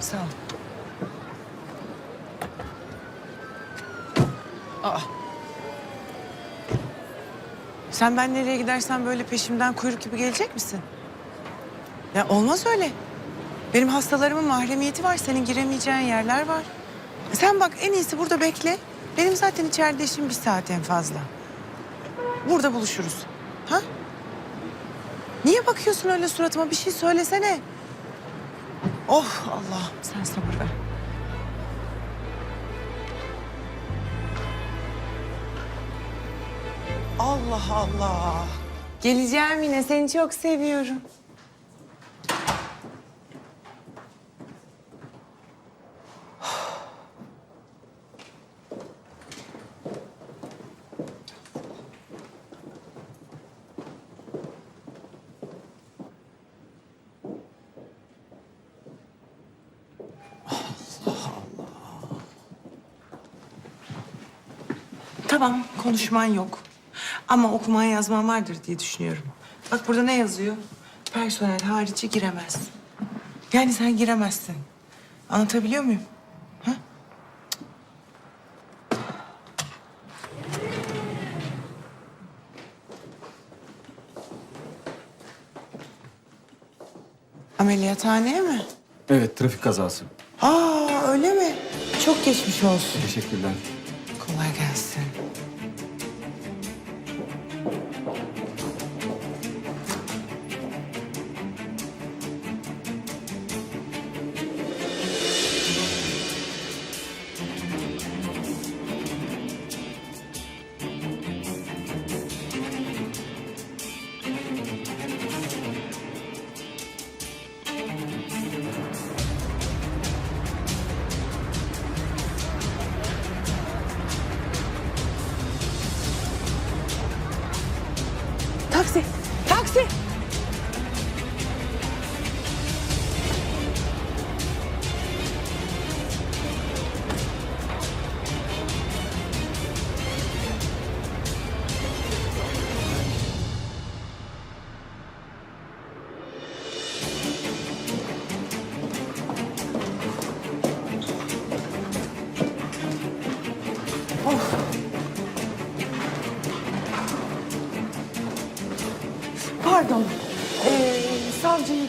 Sağ ol. Aa. Sen ben nereye gidersen böyle peşimden kuyruk gibi gelecek misin? Ya olmaz öyle. Benim hastalarımın mahremiyeti var. Senin giremeyeceğin yerler var. Sen bak en iyisi burada bekle. Benim zaten içeride işim bir saat en fazla. Burada buluşuruz. Ha? Niye bakıyorsun öyle suratıma? Bir şey söylesene. Oh Allah sen sabır ver. Allah Allah. Geleceğim yine seni çok seviyorum. Tamam konuşman yok. Ama okuman yazman vardır diye düşünüyorum. Bak burada ne yazıyor? Personel harici giremez. Yani sen giremezsin. Anlatabiliyor muyum? Ha? Ameliyathaneye mi? Evet, trafik kazası. Aa öyle mi? Çok geçmiş olsun. Teşekkürler. Kolay gelsin. Taksi! Taksi!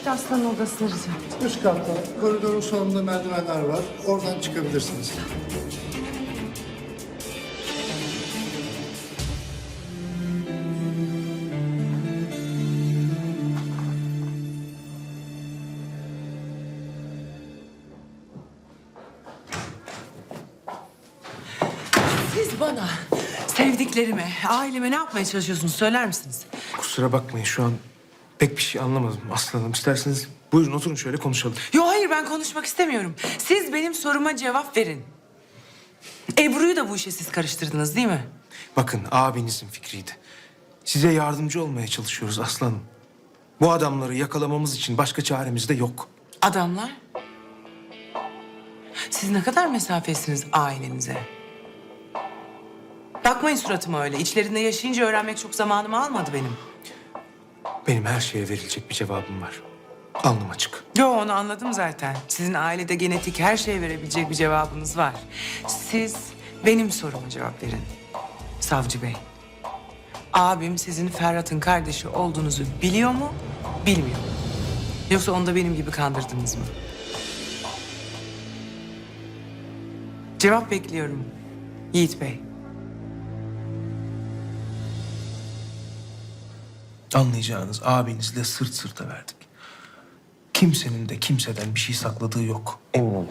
Yiğit Aslan'ın odasını rica ettim. Üst katta koridorun sonunda merdivenler var. Oradan çıkabilirsiniz. Siz bana sevdiklerime, aileme ne yapmaya çalışıyorsunuz söyler misiniz? Kusura bakmayın şu an pek bir şey anlamadım aslanım. İsterseniz buyurun oturun şöyle konuşalım. Yo hayır ben konuşmak istemiyorum. Siz benim soruma cevap verin. Ebru'yu da bu işe siz karıştırdınız değil mi? Bakın abinizin fikriydi. Size yardımcı olmaya çalışıyoruz aslanım. Bu adamları yakalamamız için başka çaremiz de yok. Adamlar. Siz ne kadar mesafesiniz ailenize? Bakmayın suratıma öyle. İçlerinde yaşayınca öğrenmek çok zamanımı almadı benim. Benim her şeye verilecek bir cevabım var. Alnım açık. Yo onu anladım zaten. Sizin ailede genetik her şeye verebilecek bir cevabınız var. Siz benim soruma cevap verin. Savcı Bey. Abim sizin Ferhat'ın kardeşi olduğunuzu biliyor mu, bilmiyor? Yoksa onu da benim gibi kandırdınız mı? Cevap bekliyorum Yiğit Bey. Anlayacağınız abinizle sırt sırta verdik. Kimsenin de kimseden bir şey sakladığı yok. Emin olun.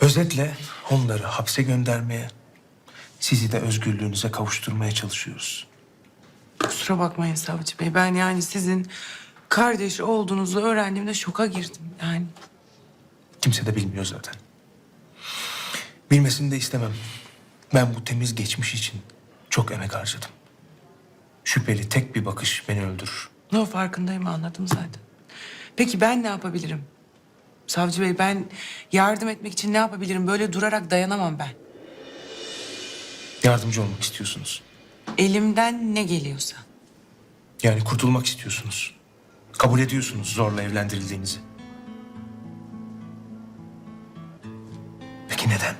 Özetle onları hapse göndermeye, sizi de özgürlüğünüze kavuşturmaya çalışıyoruz. Kusura bakmayın Savcı Bey. Ben yani sizin kardeş olduğunuzu öğrendiğimde şoka girdim. Yani Kimse de bilmiyor zaten. Bilmesini de istemem. Ben bu temiz geçmiş için çok emek harcadım. Şüpheli tek bir bakış beni öldürür. No farkındayım anladım zaten. Peki ben ne yapabilirim? Savcı Bey ben yardım etmek için ne yapabilirim? Böyle durarak dayanamam ben. Yardımcı olmak istiyorsunuz. Elimden ne geliyorsa. Yani kurtulmak istiyorsunuz. Kabul ediyorsunuz zorla evlendirildiğinizi. Peki neden?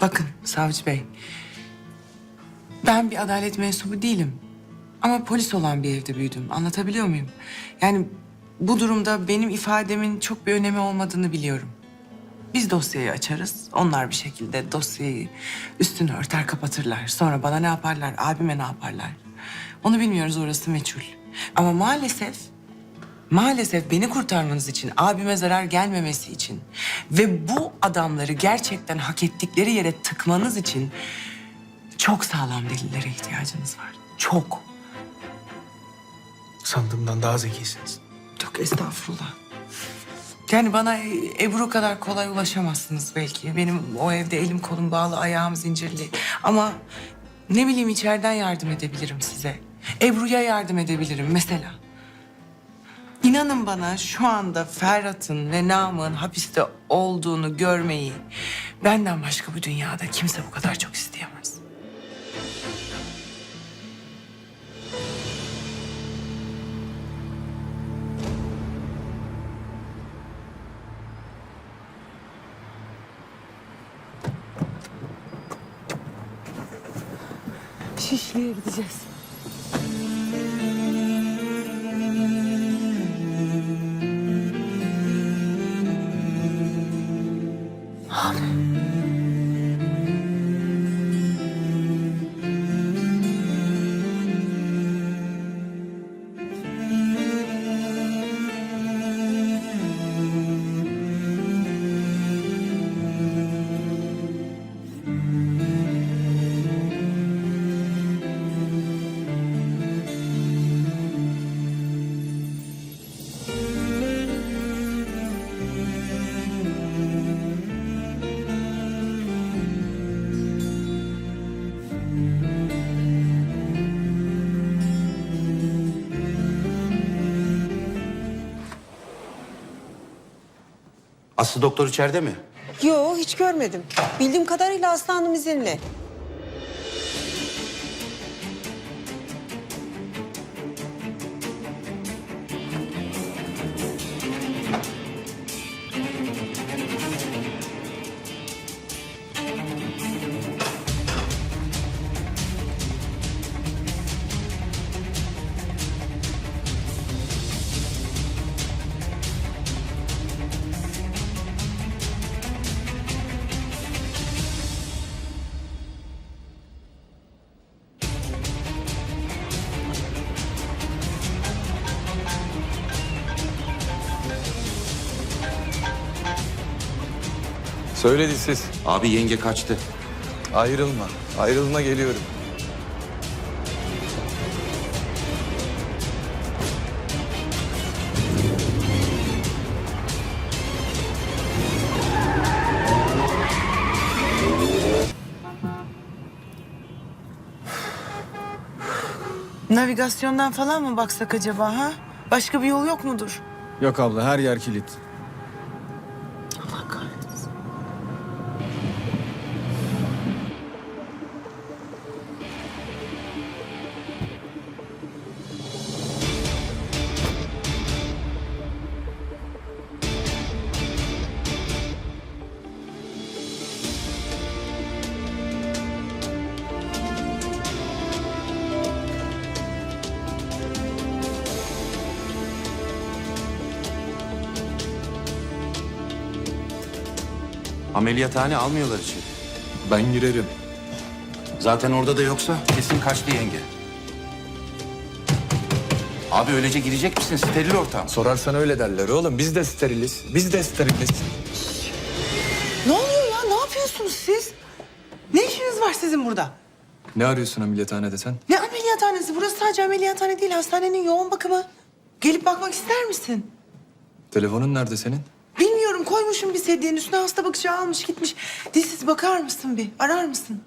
Bakın Savcı Bey ben bir adalet mensubu değilim. Ama polis olan bir evde büyüdüm. Anlatabiliyor muyum? Yani bu durumda benim ifademin çok bir önemi olmadığını biliyorum. Biz dosyayı açarız. Onlar bir şekilde dosyayı üstünü örter kapatırlar. Sonra bana ne yaparlar, abime ne yaparlar? Onu bilmiyoruz orası meçhul. Ama maalesef, maalesef beni kurtarmanız için, abime zarar gelmemesi için ve bu adamları gerçekten hak ettikleri yere tıkmanız için çok sağlam delillere ihtiyacınız var. Çok. Sandığımdan daha zekisiniz. Çok estağfurullah. Yani bana Ebru kadar kolay ulaşamazsınız belki. Benim o evde elim kolum bağlı, ayağım zincirli. Ama ne bileyim içeriden yardım edebilirim size. Ebru'ya yardım edebilirim mesela. İnanın bana şu anda Ferhat'ın ve Namık'ın hapiste olduğunu görmeyi benden başka bu dünyada kimse bu kadar çok isteyemez. Şişli'ye gideceğiz. Aslı doktor içeride mi? Yo hiç görmedim. Bildiğim kadarıyla Aslı Hanım izinli. Söyledi siz. Abi yenge kaçtı. Ayrılma. Ayrılma geliyorum. Navigasyondan falan mı baksak acaba ha? Başka bir yol yok mudur? Yok abla her yer kilit. Ameliyathane almıyorlar içeri. Ben girerim. Zaten orada da yoksa kesin kaçtı yenge. Abi öylece girecek misin? Steril ortam. Sorarsan öyle derler oğlum. Biz de steriliz. Biz de steriliz. Ne oluyor ya? Ne yapıyorsunuz siz? Ne işiniz var sizin burada? Ne arıyorsun ameliyathanede sen? Ne ameliyathanesi? Burası sadece ameliyathane değil, hastanenin yoğun bakımı. Gelip bakmak ister misin? Telefonun nerede senin? Bilmiyorum koymuşum bir sedyenin üstüne hasta bakışı almış gitmiş. Dilsiz bakar mısın bir arar mısın?